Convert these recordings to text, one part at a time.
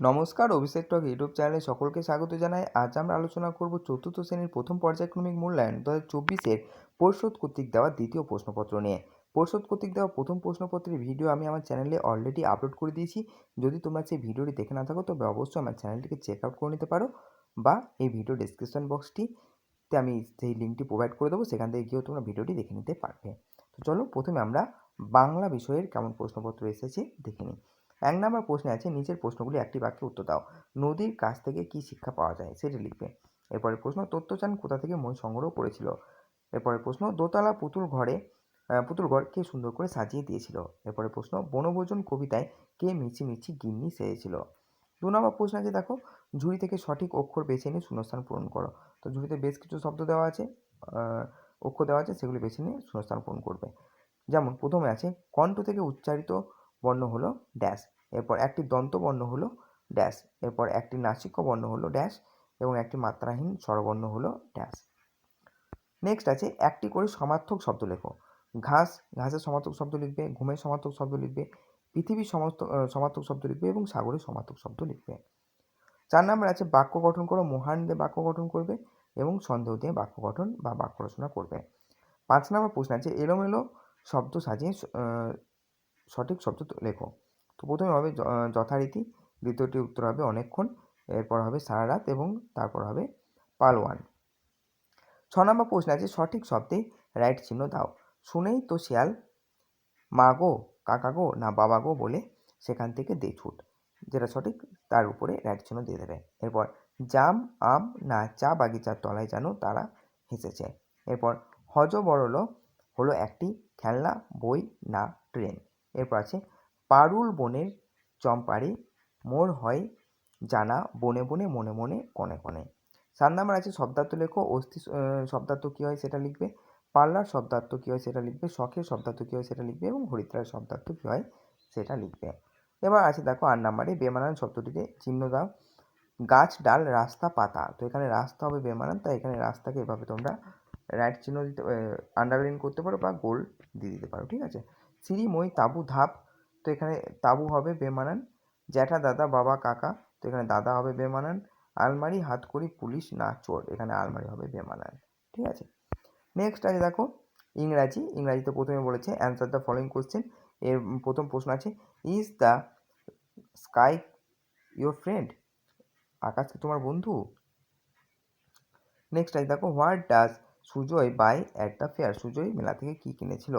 নমস্কার, অভিষেক টক ইউটিউব চ্যানেলে সকলকে স্বাগত জানাই। আজ আমরা আলোচনা করব চতুর্থ শ্রেণির প্রথম পর্যায়ক্রমিক মূল্যায়ন দু হাজার চব্বিশের পরিশোধ কর্তৃক দেওয়া দ্বিতীয় প্রশ্নপত্র নিয়ে। পরিশোধ কর্তৃক দেওয়া প্রথম প্রশ্নপত্রের ভিডিও আমি আমার চ্যানেলে অলরেডি আপলোড করে দিয়েছি। যদি তোমরা সেই ভিডিওটি দেখে না থাকো, তবে অবশ্যই আমার চ্যানেলটিকে চেক আউট করে নিতে পারো বা এই ভিডিও ডিসক্রিপশন বক্সটিতে আমি সেই লিঙ্কটি প্রোভাইড করে দেবো, সেখান থেকে গিয়েও তোমরা ভিডিওটি দেখে নিতে পারবে। তো চলো প্রথমে আমরা বাংলা বিষয়ের কেমন প্রশ্নপত্র এসেছে দেখে নিই। এক নম্বর প্রশ্নে আছে, নিচের প্রশ্নগুলি একটি বাক্যে উত্তর দাও। নদীর কাছ থেকে কি শিক্ষা পাওয়া যায়? সেটি লিখবে। এরপরে প্রশ্ন তথ্যচান কোথা থেকে মই সংগ্রহ করেছিল? এরপরে প্রশ্ন, দোতলা পুতুল ঘরে পুতুল ঘর কে সুন্দর করে সাজিয়ে দিয়েছিল। এরপরে প্রশ্ন, বনভোজন কবিতায় কে মিছি মিছি গিন্নি সেজেছিল? দু নম্বর প্রশ্ন আছে, দেখো, ঝুড়ি থেকে সঠিক অক্ষর বেছে নিয়ে শূন্যস্থান পূরণ করো। তো ঝুড়িতে বেশ কিছু শব্দ দেওয়া আছে অক্ষর দেওয়া আছে, সেগুলি বেছে নিয়ে শূন্যস্থান পূরণ করবে। যেমন, প্রথমে আছে, কণ্ঠ থেকে উচ্চারিত বর্ণ হলো ড্যাশ এরপর একটি দন্তবর্ণ হলো ড্যাশ এরপর একটি নাসিক্য বর্ণ হলো ড্যাশ এবং একটি মাত্রাহীন স্বরবর্ণ হলো ড্যাশ নেক্সট আছে, একটি করে সমার্থক শব্দ লেখো। ঘাস, ঘাসের সমার্থক শব্দ লিখবে, ঘুমের সমার্থক শব্দ লিখবে, পৃথিবীর সমস্ত সমার্থক শব্দ লিখবে এবং সাগরের সমার্থক শব্দ লিখবে। চার নম্বর আছে, বাক্য গঠন করো, মহান দিয়ে বাক্য গঠন করবে এবং সন্দেহ দিয়ে বাক্য গঠন বা বাক্য রচনা করবে। পাঁচ নম্বর প্রশ্ন আছে, এলোমেলো শব্দ সাজিয়ে সঠিক শব্দ লেখো। তো প্রথমে হবে যথারীতি, দ্বিতীয়টি উত্তর হবে অনেকক্ষণ, এরপর হবে সারা রাত এবং তারপর হবে পালোয়ান। ছ নম্বর প্রশ্ন আছে, সঠিক শব্দে রাইট চিহ্ন দাও। শুনেই তো শিয়াল, মা গো, কাকা গো, না বাবা গো বলে সেখান থেকে দে ছুট। যেটা সঠিক, তার উপরে রাইট চিহ্ন দিয়ে দেবে। এরপর, জাম, আম, না চা বাগিচার তলায় যেন তারা হেসেছে। এরপর হজ বড়ল হলো একটি খেলনা, বই, না ট্রেন। এরপর আছে, পারুল বনের চম্পারে মোর হয় জানা বনে বনে মনে মনে কনে কনে। সাত নাম্বার আছে, শব্দার্থ লেখো, অস্থি শব্দার্থ কী হয় সেটা লিখবে? পার্লার শব্দার্থ কী হয় সেটা লিখবে? শখের শব্দার্থ কী হয় সেটা লিখবে? এবং হরিদ্রার শব্দার্থ কী হয় সেটা লিখবে? এবার আছে দেখো আট নাম্বারে, বেমানান শব্দটিতে চিহ্ন দাও। গাছ, ডাল, রাস্তা, পাতা। তো এখানে রাস্তা হবে বেমানান, তাই এখানে রাস্তাকে এভাবে তোমরা রাইট চিহ্ন দিতে আন্ডারলাইন করতে পারো বা গোল দিয়ে দিতে পারো, ঠিক আছে? মই তাবু ধাপ। তো এখানে তাবু হবে বেমানান, জ্যাঠা দাদা, বাবা, কাকা। তো এখানে দাদা হবে বেমানান, আলমারি, হাতকড়ি, পুলিশ, না, চোর। এখানে আলমারি হবে বেমানান। ঠিক আছে? নেক্সট আছে দেখো, ইংরাজি। ইংরাজিতে প্রথমে বলেছে অ্যান্সার দ্য ফলোয়িং কোশ্চেন এর প্রথম প্রশ্ন আছে is the sky your friend আকাশ কি তোমার বন্ধু? নেক্সট আছে দেখো what does Sujoy buy at the fair Sujoy মেলা থেকে কী কিনেছিল?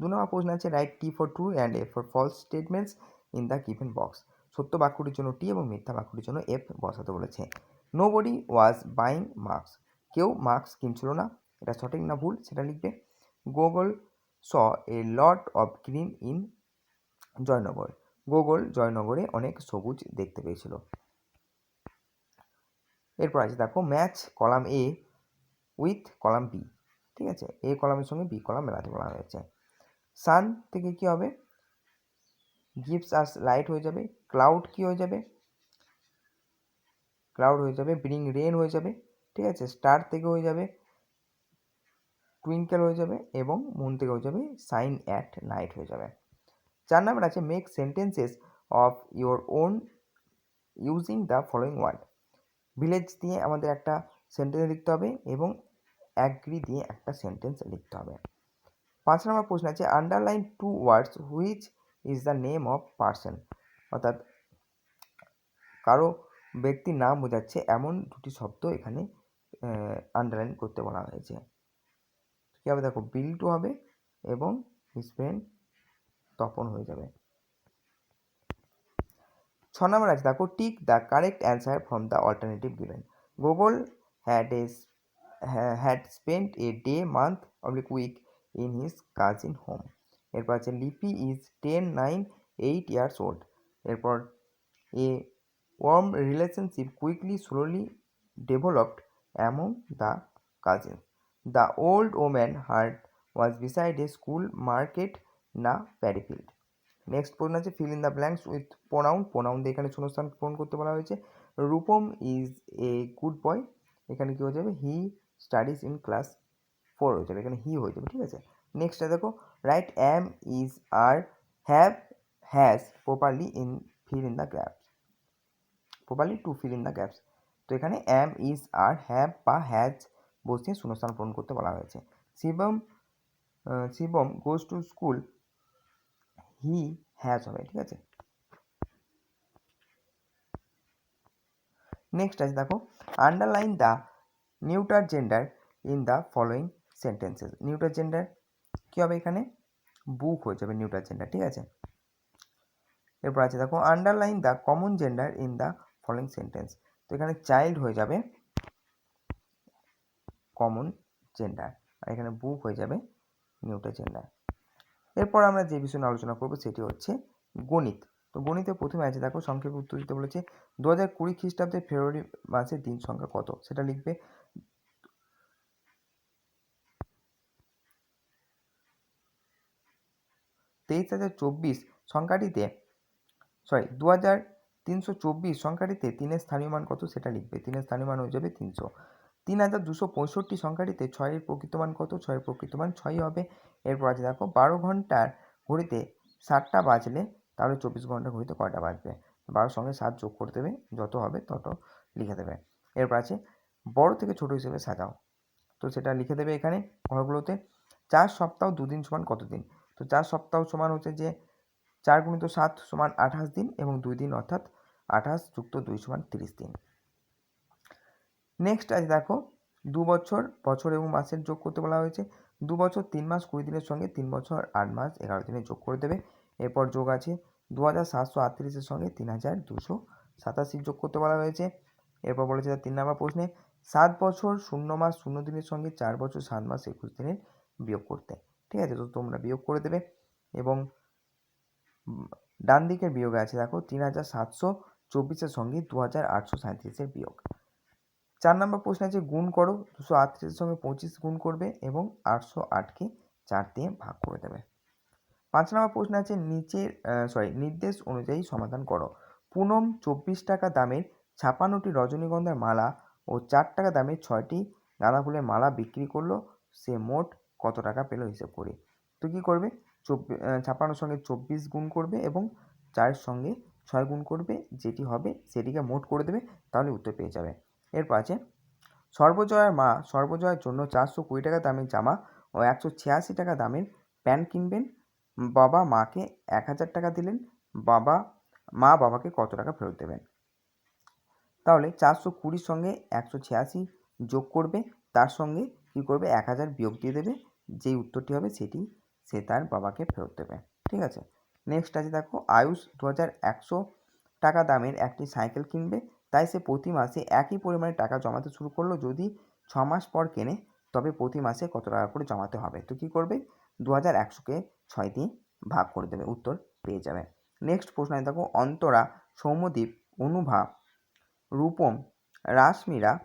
দু নম্বর প্রশ্ন আছে write T for true and F for false statements in the given box সত্য বাক্যটির জন্য টি এবং মিথ্যা বাক্যটির জন্য এফ বসাতে বলেছে। Nobody was buying marks কেউ মার্কস কিনছিল না। এটা সঠিক না ভুল, সেটা লিখবে। Gogol saw a lot of green in Joynagar. Gogol জয়নগরে অনেক সবুজ দেখতে পেয়েছিল। এরপর আছে দেখো match column A with column B ঠিক আছে? এ কলামের সঙ্গে বি কলাম মেলাতে বলা হয়েছে। সান থেকে কী হবে? গিভস আস লাইট হয়ে যাবে। ক্লাউড কী হয়ে যাবে? ক্লাউড হয়ে যাবে ব্রিং রেন হয়ে যাবে, ঠিক আছে? স্টার থেকে হয়ে যাবে টুইঙ্কেল হয়ে যাবে এবং মুন থেকে হয়ে যাবে সাইন অ্যাট নাইট হয়ে যাবে। চার নাম্বার আছে make sentences of your own using the following word village দিয়ে আমাদের একটা সেন্টেন্স লিখতে হবে এবং অ্যাগ্রি দিয়ে একটা সেন্টেন্স লিখতে হবে। পাঁচ নম্বর প্রশ্ন আছে underline two words which is the name of person অর্থাৎ কারও ব্যক্তির নাম বোঝাচ্ছে এমন দুটি শব্দ এখানে আন্ডারলাইন করতে বলা হয়েছে। কী হবে? দেখো বিল্টু হবে এবং ফ্রেন্ড তপন হয়ে যাবে। ছ নম্বর আছে, দেখো tick the correct answer from the alternative given Gogol had a had spent a day month oblique week in his cousin home এরপর আছে, Lipi is ten nine eight years old এরপর a warm relationship quickly slowly developed among the cousin the old woman hut was beside a school market না paddy field next প্রশ্ন আছে fill in the blanks with pronoun pronoun দিয়ে এখানে শূন্যস্থান পূরণ করতে বলা হয়েছে। Rupam is a good boy এখানে কী হয়ে যাবে? He studies in class four হয়ে যাবে, এখানে হি হয়ে যাবে, ঠিক আছে? নেক্সটটা দেখো write am is are have has properly in fill in the gaps properly to fill in the gaps তো এখানে অ্যাম ইজ আর হ্যাভ বা হ্যাজ বসিয়ে শূন্যস্থান পূরণ করতে বলা হয়েছে। Shivam Shivam goes to school he has হবে, ঠিক আছে? নেক্সট আছে দেখো underline the neuter gender in the following sentences neuter gender কী হবে এখানে? বুক হয়ে যাবে নিউটার জেন্ডার ঠিক আছে? এরপর আছে দেখো underline the common gender in the following sentence তো এখানে চাইল্ড হয়ে যাবে কমন জেন্ডার আর এখানে বুক হয়ে যাবে নিউটার জেন্ডার এরপর আমরা যে বিষয় আলোচনা করব সেটি হচ্ছে গণিত। তো গণিতে প্রথমে আছে দেখো, সংক্ষেপে উত্তর দিতে বলেছে দু হাজার কুড়ি খ্রিস্টাব্দের ফেব্রুয়ারি মাসের দিন সংখ্যা কত? সেটা লিখবে তেইশ হাজার চব্বিশ সংখ্যাটিতে সরি দু হাজার তিনশো চব্বিশ সংখ্যাটিতে তিনের স্থানীয় মান কত সেটা লিখবে? তিনের স্থানীয় মান হয়ে যাবে তিনশো। তিন হাজার দুশো পঁয়ষট্টি সংখ্যাটিতে ছয়ের প্রকৃত মান কত? ছয়ের প্রকৃত মান ছয়ই হবে। এরপর আছে দেখো, বারো ঘণ্টার ঘড়িতে ষাটটা বাজলে তাহলে চব্বিশ ঘণ্টা ঘড়িতে কয়টা বাজবে? বারোর সঙ্গে সাত যোগ করে দেবে, যত হবে তত লিখে দেবে। এরপর আছে, বড় থেকে ছোট হিসেবে সাজাও। তো সেটা লিখে দেবে এখানে ঘরগুলোতে। চার সপ্তাহ দুদিন সমান কত দিন তো চার সপ্তাহ সমান হচ্ছে যে চার গুণিত সাত সমান আঠাশ দিন এবং দুই দিন অর্থাৎ আঠাশ যুক্ত দুই সমান তিরিশ দিন। নেক্সট আছে দেখো, দু বছর বছর এবং মাসের যোগ করতে বলা হয়েছে। দু বছর তিন মাস কুড়ি দিনের সঙ্গে, তিন বছর আট মাস এগারো দিনের যোগ করে দেবে। এরপর যোগ আছে দু হাজার সাতশো আটত্রিশের সঙ্গে তিন হাজার দুশো সাতাশি যোগ করতে বলা হয়েছে। এরপর বলেছে তিন নম্বর প্রশ্নে, সাত বছর শূন্য মাস শূন্য দিনের সঙ্গে, চার বছর সাত মাস একুশ দিনের বিয়োগ করতে। ঠিক আছে? তো তোমরা বিয়োগ করে দেবে এবং ডান দিকের বিয়োগে আছে, দেখো, তিন হাজার সাতশো চব্বিশের সঙ্গে দু হাজার আটশো সাঁত্রিশের বিয়োগ। চার নম্বর প্রশ্ন আছে, গুণ করো, দুশো আটত্রিশের সঙ্গে পঁচিশ গুণ করবে এবং আটশো আটকে চার দিয়ে ভাগ করে দেবে। পাঁচ নম্বর প্রশ্ন আছে, নিচের সরি নির্দেশ অনুযায়ী সমাধান করো। পুনম চব্বিশ টাকা দামের ছাপান্নটি রজনীগন্ধার মালা ও চার টাকা দামের ছয়টি গাঁদা ফুলের মালা বিক্রি করল। সে মোট কত টাকা পেল হিসেব করে। তো কী করবে? চব্বিশ ছাপান্নর সঙ্গে চব্বিশ গুণ করবে এবং চারের সঙ্গে ছয় গুণ করবে, যেটি হবে সেটিকে মোট করে দেবে, তাহলে উত্তর পেয়ে যাবে। এরপর আছে, সর্বজয়ার মা সর্বজয়ার জন্য চারশো কুড়ি টাকা দামের জামা ও একশো ছিয়াশি টাকা দামের প্যান্ট কিনবেন। বাবা মাকে এক হাজার টাকা দিলেন, বাবা, মা বাবাকে কত টাকা ফেরত দেবেন? তাহলে চারশো কুড়ির সঙ্গে একশো ছিয়াশি যোগ করবে, তার সঙ্গে কী করবে? এক হাজার বিয়োগ দিয়ে দেবে। যেই উত্তরটি হবে সেটি সে তার বাবাকে ফেরত দেবে। ঠিক আছে? নেক্সট আছে দেখো, আয়ুষ দু একশো টাকা দামের একটি সাইকেল কিনবে। তাই সে প্রতি মাসে একই পরিমাণে টাকা জমাতে শুরু করল। যদি ছ মাস পর কেনে, তবে প্রতি মাসে কত টাকা করে জমাতে হবে? তো কী করবে? দু হাজার একশোকে ছয় দিয়ে ভাগ করে দেবে, উত্তর পেয়ে যাবে। নেক্সট প্রশ্ন দেখো, অন্তরা, সৌম্যদীপ, অনুভা, রূপম, রাশমিরা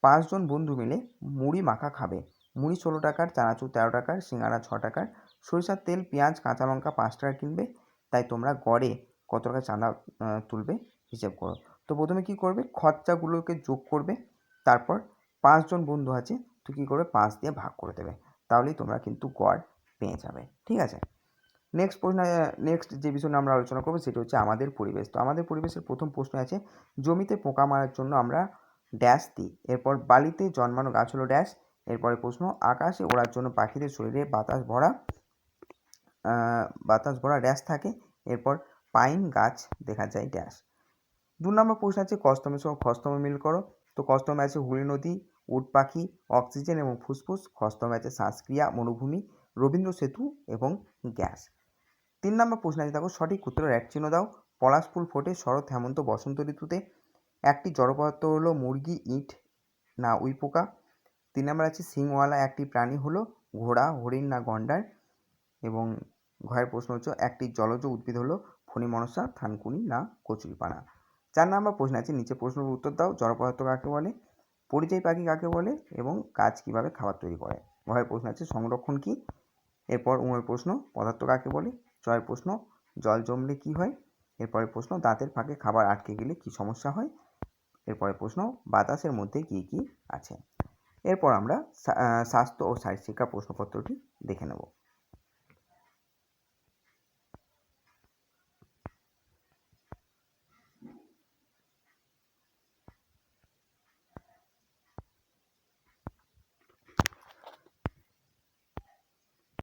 পাঁচজন বন্ধু মিলে মুড়ি মাখা খাবে। মুড়ি ষোলো টাকার, চানাচুর তেরো টাকার সিঙ্গারা ছ টাকার, সরিষার তেল, পেঁয়াজ, কাঁচা লঙ্কা পাঁচ টাকা কিনবে। তাই তোমরা গড়ে কত টাকা চাঁদা তুলবে হিসেব করো। তো প্রথমে কী করবে? খরচাগুলোকে যোগ করবে। তারপর পাঁচজন বন্ধু আছে, তো কী করবে? পাঁচ দিয়ে ভাগ করে দেবে। তাহলেই তোমরা কিন্তু গড় পেয়ে যাবে। ঠিক আছে? নেক্সট প্রশ্ন নেক্সট যে বিষয় আমরা আলোচনা করব সেটি হচ্ছে আমাদের পরিবেশ। তো আমাদের পরিবেশের প্রথম প্রশ্ন আছে, জমিতে পোকা মারার জন্য আমরা ড্যাশ দিই। এরপর বালিতে জন্মানো গাছ হলো ড্যাশ এরপরে প্রশ্ন, আকাশে ওড়ার জন্য পাখিদের শরীরে বাতাস ভরা বাতাস ভরা ড্যাশ থাকে। এরপর পাইন গাছ দেখা যায় ড্যাশ। দু নম্বর প্রশ্ন আছে কস্তমের সঙ্গে খস্তমে মিল করো। তো কস্তমে আছে হুলি নদী, উট পাখি, অক্সিজেন এবং ফুসফুস। খস্তমে আছে শ্বাসক্রিয়া, মরুভূমি, রবীন্দ্র সেতু এবং গ্যাস। তিন নম্বর প্রশ্ন আছে, দেখো, সঠিক উত্তরের এক চিহ্ন দাও। পলাশ ফুল ফোটে শরৎ, হেমন্ত, বসন্ত ঋতুতে। একটি জড় পদার্থ হলো মুরগি, ইট, না উইপোকা। তিন নম্বর আছে সিংওয়ালা একটি প্রাণী হলো ঘোড়া, হরিণ না গন্ডার। এবং ঘয়ের প্রশ্ন হচ্ছে, একটি জলজ উদ্ভিদ হলো ফণি, মনসা, থানকুনি না কচুরিপানা। চার নম্বর প্রশ্ন আছে, নিচে প্রশ্নের উত্তর দাও, জড় পদার্থ কাকে বলে, পরিযায়ী পাখি কাকে বলে এবং গাছ কীভাবে খাবার তৈরি করে। ঘয়ের প্রশ্ন আছে, সংরক্ষণ কী? এরপর উমের প্রশ্ন, পদার্থ কাকে বলে? জয়ের প্রশ্ন, জল জমলে কী হয়? এরপরে প্রশ্ন, দাঁতের ফাঁকে খাবার আটকে গেলে কী সমস্যা হয়? এরপরে প্রশ্ন, বাতাসের মধ্যে কী কী আছে? এরপর আমরা স্বাস্থ্য ও শারীরশিক্ষা প্রশ্নপত্রটি দেখে নেব।